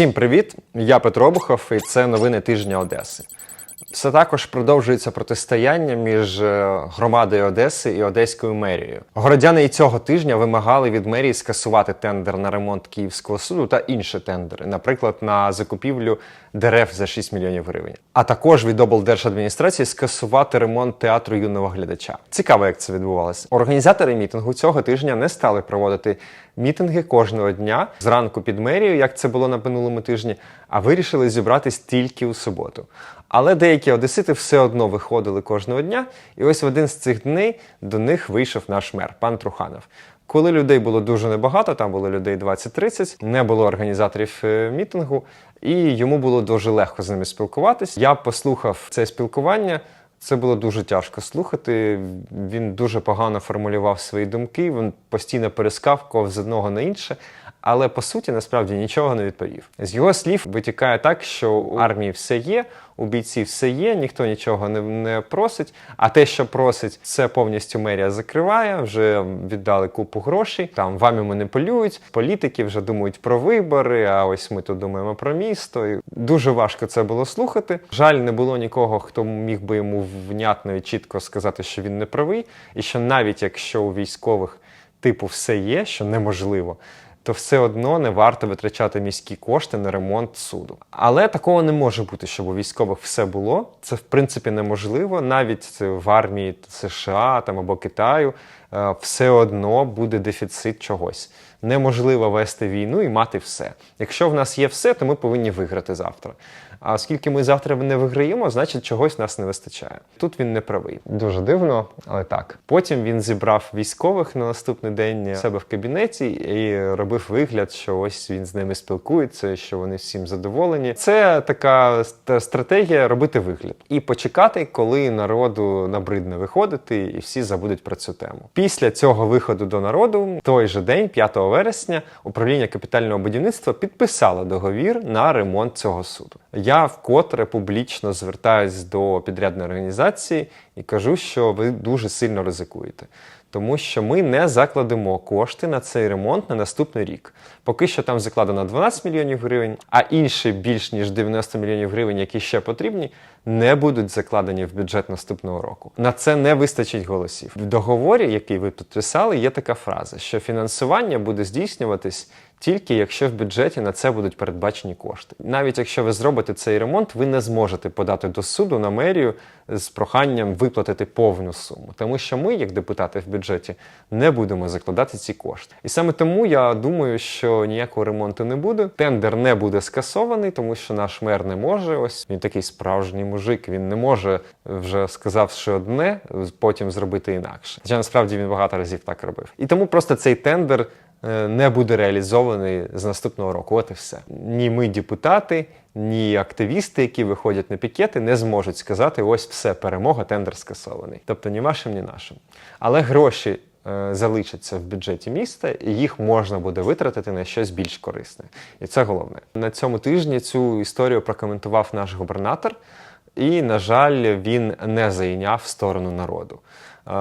Всім привіт! Я Петро Обухов, і це новини тижня Одеси. Все також продовжується протистояння між е, громадою Одеси і Одеською мерією. Городяни і цього тижня вимагали від мерії скасувати тендер на ремонт Київського суду та інші тендери, наприклад, на закупівлю дерев за 6 мільйонів гривень. А також від облдержадміністрації скасувати ремонт театру юного глядача. Цікаво, як це відбувалося. Організатори мітингу цього тижня не стали проводити мітинги кожного дня зранку під мерією, як це було на минулому тижні, а вирішили зібратись тільки у суботу. Але деякі одесити все одно виходили кожного дня, і ось в один з цих дней до них вийшов наш мер, пан Труханов. Коли людей було дуже небагато, там було людей 20-30, не було організаторів е, мітингу, і йому було дуже легко з ними спілкуватись. Я послухав це спілкування. Це було дуже тяжко слухати. Він дуже погано формулював свої думки, він постійно перескавкував з одного на інше, але по суті насправді нічого не відповів. З його слів витікає так, що у армії все є, у бійців все є, ніхто нічого не, не просить. А те, що просить, це повністю мерія закриває. Вже віддали купу грошей. Там вами маніпулюють. Політики вже думають про вибори. А ось ми тут думаємо про місто. І дуже важко це було слухати. Жаль, не було нікого, хто міг би йому внятно і чітко сказати, що він не правий, і що навіть якщо у військових типу все є, що неможливо. То все одно не варто витрачати міські кошти на ремонт суду. Але такого не може бути, щоб у військових все було. Це в принципі неможливо. Навіть в армії США там або Китаю е, все одно буде дефіцит чогось. Неможливо вести війну і мати все. Якщо в нас є все, то ми повинні виграти завтра. А оскільки ми завтра не виграємо, значить чогось нас не вистачає. Тут він не правий. Дуже дивно, але так. Потім він зібрав військових на наступний день у себе в кабінеті і робив вигляд, що ось він з ними спілкується, що вони всім задоволені. Це така стратегія робити вигляд і почекати, коли народу набридне виходити, і всі забудуть про цю тему. Після цього виходу до народу, той же день, 5 вересня, управління капітального будівництва підписало договір на ремонт цього суду. Я вкотре публічно звертаюсь до підрядної організації і кажу, що ви дуже сильно ризикуєте. Тому що ми не закладемо кошти на цей ремонт на наступний рік. Поки що там закладено 12 мільйонів гривень, а інші більш ніж 90 мільйонів гривень, які ще потрібні, не будуть закладені в бюджет наступного року. На це не вистачить голосів. В договорі, який ви підписали, є така фраза, що фінансування буде здійснюватись тільки якщо в бюджеті на це будуть передбачені кошти. Навіть якщо ви зробите цей ремонт, ви не зможете подати до суду на мерію з проханням виплатити повну суму, тому що ми, як депутати в бюджеті, не будемо закладати ці кошти. І саме тому я думаю, що ніякого ремонту не буде. Тендер не буде скасований, тому що наш мер не може. Ось він такий справжній мужик. Він не може вже сказавши одне, потім зробити інакше. Хоча насправді він багато разів так робив. І тому просто цей тендер не буде реалізований з наступного року. От і все. Ні ми, депутати, ні активісти, які виходять на пікети, не зможуть сказати: ось все, перемога, тендер скасований. Тобто ні вашим, ні нашим. Але гроші. е, Залишаться в бюджеті міста, і їх можна буде витратити на щось більш корисне. І це головне. На цьому тижні цю історію прокоментував наш губернатор, і, на жаль, він не зайняв сторону народу.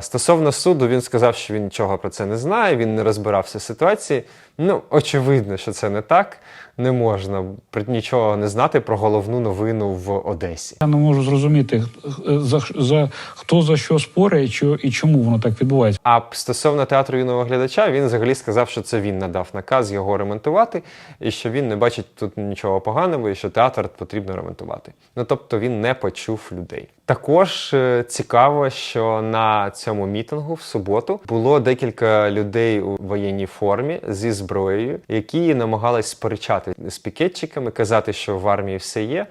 Стосовно суду, він сказав, що він нічого про це не знає, він не розбирався в ситуації. Ну, очевидно, що це не так. Не можна нічого не знати про головну новину в Одесі. Я не можу зрозуміти, за, за хто за що спорить чо- і чому воно так відбувається. А стосовно театру юного глядача, він взагалі сказав, що це він надав наказ його ремонтувати, і що він не бачить тут нічого поганого, і що театр потрібно ремонтувати. Ну тобто він не почув людей. Також е, цікаво, що на цьому мітингу в суботу було декілька людей у воєнній формі зі зброєю, які намагались сперечати з пікетчиками, казати, що в армії все є.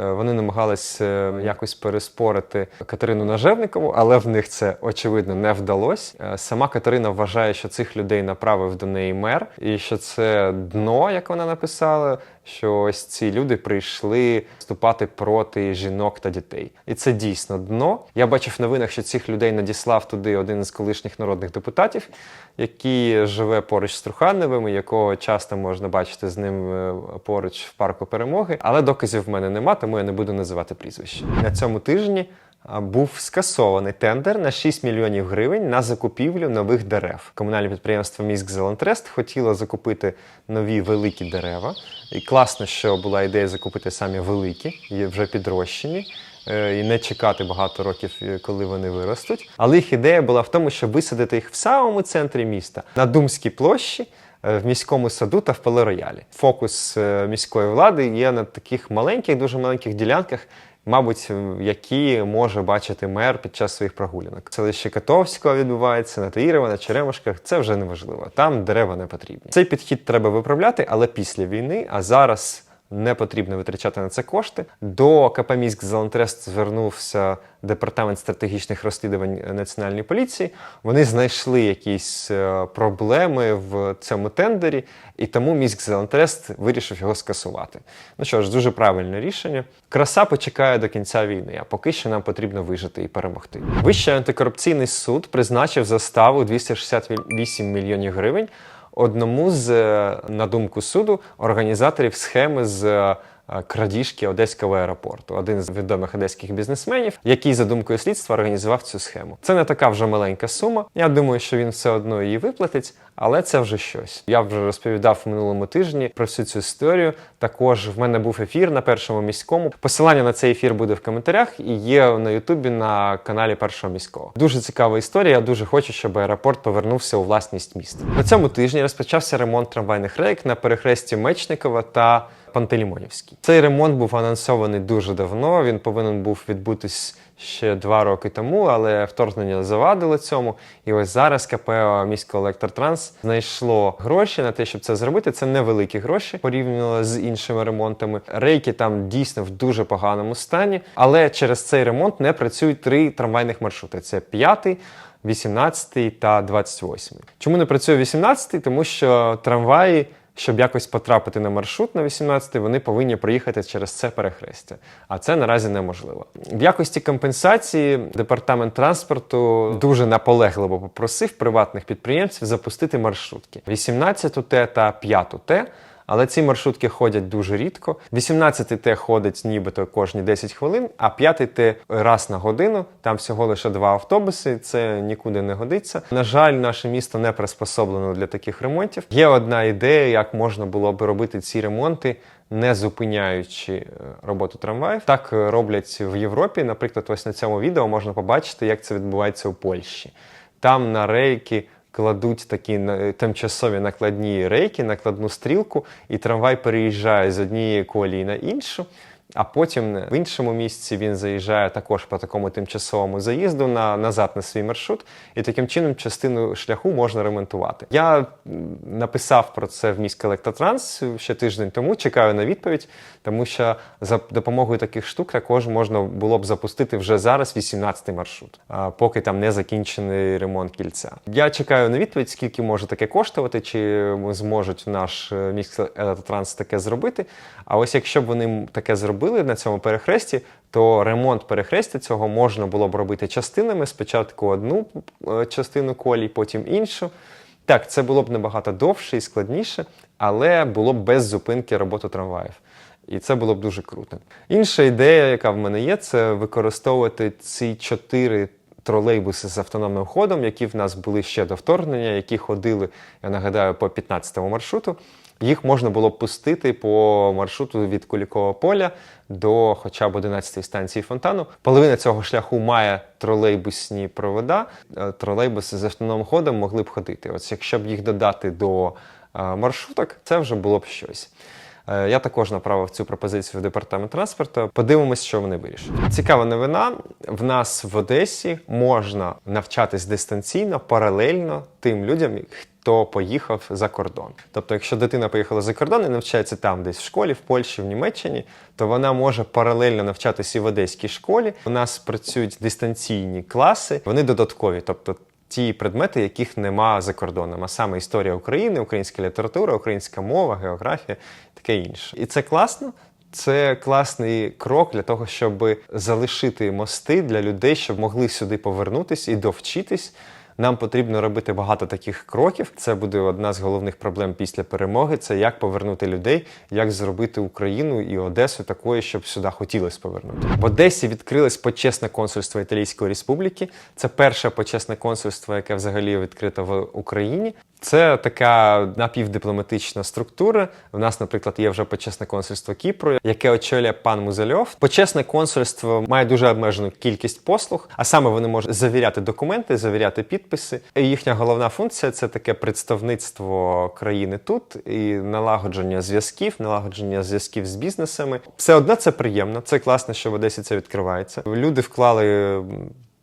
Е, Вони намагались е, якось переспорити Катерину Нажевникову, але в них це очевидно не вдалося. Е, Сама Катерина вважає, що цих людей направив до неї мер, і що це дно, як вона написала. Що ось ці люди прийшли вступати проти жінок та дітей, і це дійсно дно. Я бачив в новинах, що цих людей надіслав туди один з колишніх народних депутатів, який живе поруч з Труханевим, якого часто можна бачити з ним поруч в парку перемоги. Але доказів в мене нема, тому я не буду називати прізвище. На цьому тижні був скасований тендер на 6 мільйонів гривень на закупівлю нових дерев. Комунальне підприємство Міськ Зелентрест хотіло закупити нові великі дерева. І класно, що була ідея закупити самі великі, є вже підрощені. е, І не чекати багато років, е, коли вони виростуть. Але їх ідея була в тому, щоб висадити їх в самому центрі міста на Думській площі, в міському саду та в Пале-Роялі. Фокус е, міської влади є на таких маленьких, дуже маленьких ділянках, мабуть, які може бачити мер під час своїх прогулянок. Це лише Котовського відбувається, на Таїрова, на Черемушках. Це вже не важливо. Там дерева не потрібні. Цей підхід треба виправляти, але після війни, а зараз. Не потрібно витрачати на це кошти. До КП «Міськ Зелантрест звернувся департамент стратегічних розслідувань національної поліції. Вони знайшли якісь е, проблеми в цьому тендері, і тому міськ Зелантрест вирішив його скасувати. Ну що ж, дуже правильне рішення. Краса почекає до кінця війни, а поки що нам потрібно вижити і перемогти. Вищий антикорупційний суд призначив заставу 268 мільйонів гривень одному з, е, на думку суду, організаторів схеми з е, крадіжки Одеського аеропорту, один з відомих одеських бізнесменів, який за думкою слідства організував цю схему. Це не така вже маленька сума. Я думаю, що він все одно її виплатить, але це вже щось. Я вже розповідав в минулому тижні про всю цю історію. Також в мене був ефір на першому міському. Посилання на цей ефір буде в коментарях і є на Ютубі на каналі Першого міського. Дуже цікава історія. Я дуже хочу, щоб аеропорт повернувся у власність міста. На цьому тижні розпочався ремонт трамвайних рейк на перехресті Мечникова та Пантелеймонівський. Цей ремонт був анонсований дуже давно. Він повинен був відбутись ще два роки тому, але вторгнення завадило цьому. І ось зараз КП міського електротранс знайшло гроші на те, щоб це зробити. Це невеликі гроші порівняно з іншими ремонтами. Рейки там дійсно в дуже поганому стані, але через цей ремонт не працюють три трамвайних маршрути: це п'ятий. 18 та 28. Чому не працює 18? Тому що трамваї, щоб якось потрапити на маршрут на 18, вони повинні проїхати через це перехрестя. А це наразі неможливо. В якості компенсації департамент транспорту дуже наполегливо попросив приватних підприємців запустити маршрутки 18 Т та 5 Т. Але ці маршрутки ходять дуже рідко. 18 Т ходить нібито кожні 10 хвилин, а 5 Т раз на годину. Там всього лише два автобуси. Це нікуди не годиться. На жаль, наше місто не приспособлено для таких ремонтів. Є одна ідея, як можна було б робити ці ремонти. Не зупиняючи е, роботу трамваїв, так е, роблять в Європі. Наприклад, ось на цьому відео можна побачити, як це відбувається у Польщі. Там на рейки кладуть такі тимчасові накладні рейки, накладну стрілку, і трамвай переїжджає з однієї колії на іншу. А потім в іншому місці він заїжджає також по такому тимчасовому заїзду на, назад на свій маршрут, і таким чином частину шляху можна ремонтувати. Я написав про це в міськ електротранс ще тиждень тому. Чекаю на відповідь, тому що за допомогою таких штук також можна було б запустити вже зараз 18-й маршрут, поки там не закінчений ремонт кільця. Я чекаю на відповідь, скільки може таке коштувати, чи зможуть наш е, міськ електротранс таке зробити. А ось якщо б вони таке зробили на цьому перехресті, то ремонт перехрестя цього можна було б робити частинами. Спочатку одну е, частину колій, потім іншу. Так, це було б набагато довше і складніше, але було б без зупинки роботи трамваїв. І це було б дуже круто. Інша ідея, яка в мене є, це використовувати ці чотири тролейбуси з автономним ходом, які в нас були ще до вторгнення, які ходили, я нагадаю, по 15-му маршруту. Їх можна було пустити по маршруту від Кулікового поля до хоча б 11-ї станції фонтану. Половина цього шляху має тролейбусні провода. Е, Тролейбуси з автономним ходом могли б ходити. Ось якщо б їх додати до е, маршруток, це вже було б щось. Е, Я також направив цю пропозицію в департамент транспорту. Подивимось, що вони вирішать. Цікава новина. В нас в Одесі можна навчатись дистанційно, паралельно тим людям, хто поїхав за кордон. Тобто, якщо дитина поїхала за кордон і навчається там, десь в школі, в Польщі, в Німеччині, то вона може паралельно навчатися і в одеській школі. У нас працюють дистанційні класи, вони додаткові, тобто. Ті предмети, яких нема за кордоном, а саме історія України, українська література, українська мова, географія, таке інше. І це класно. Це класний крок для того, щоб залишити мости для людей, щоб могли сюди повернутися і довчитись. Нам потрібно робити багато таких кроків. Це буде одна з головних проблем після перемоги. Це як повернути людей, як зробити Україну і Одесу такою, щоб сюди хотілося повернути. В Одесі відкрилось почесне консульство Італійської Республіки. Це перше почесне консульство, яке взагалі відкрите в Україні. Це така напівдипломатична структура. У нас, наприклад, є вже почесне консульство Кіпру, яке очолює пан Музельов. Почесне консульство має дуже обмежену кількість послуг, а саме вони можуть завіряти документи, завіряти підписи. І їхня головна функція це таке представництво країни тут і налагодження зв'язків, налагодження зв'язків з бізнесами. Все одно це приємно. Це класно, що в Одесі це відкривається. Люди вклали.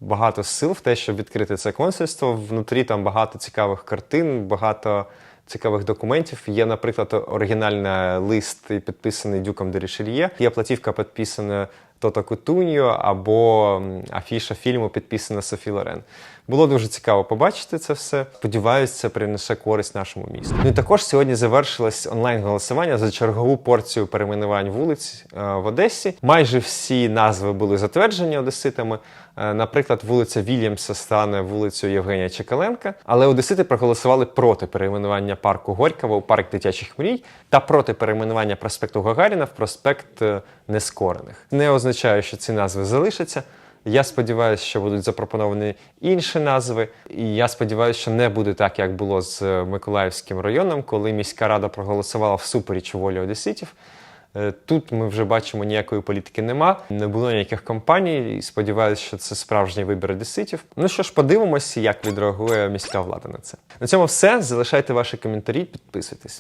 Багато сил в те, щоб відкрити це консульство. Внутрі там багато цікавих картин, багато цікавих документів. Є, наприклад, оригінальний лист підписаний Дюком де Рішельє. Є платівка підписана Тото Кутуньо або афіша фільму підписана Софі Лорен. Було дуже цікаво побачити це все. Сподіваюсь, це принесе користь нашому місту. Ну і також сьогодні завершилось онлайн-голосування за чергову порцію перейменувань вулиць е, в Одесі. Майже всі назви були затверджені одеситами. Е, Наприклад, вулиця Вільямса стане вулицею Євгенія Чекаленка, але одесити проголосували проти перейменування парку Горького у парк дитячих мрій та проти перейменування проспекту Гагаріна в проспект е, Нескорених. Не означає, що ці назви залишаться. Я сподіваюся, що будуть запропоновані інші назви, і я сподіваюся, що не буде так, як було з е, Миколаївським районом, коли міська рада проголосувала всупереч волі одеситів. Е, Тут ми вже бачимо, ніякої політики нема, не було ніяких кампаній. І сподіваюся, що це справжній вибір одеситів. Ну що ж, подивимося, як відреагує міська влада на це. На цьому все. Залишайте ваші коментарі, підписуйтесь.